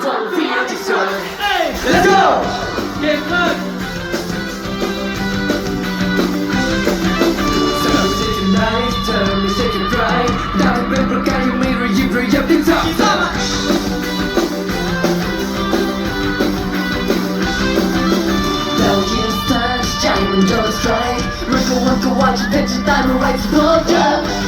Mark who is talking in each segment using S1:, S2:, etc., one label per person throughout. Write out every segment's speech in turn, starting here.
S1: Don't feel just so want to watch you did, your diamond rights above, yeah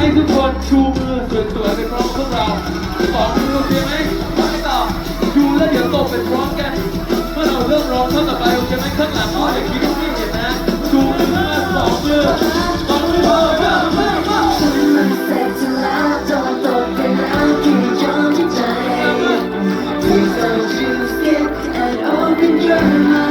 S1: ให้ทุกคนชูมือสวยๆไปพร้อมพวกเราสองมือโอเคไหมไปต่อชูแล้วเดี๋ยวตบไปพร้อมกันเมื่อเราเริ่มร้องท่อนต่อไปโอเคไหมข้า
S2: งหลังอ๋อ
S1: อย่างที่ทุกที่เห็นนะ
S2: ชูมือสองมือสองมือเพิ่มเพิ่มเพิ่มเพิ่ม Please don't you skip and open your mind.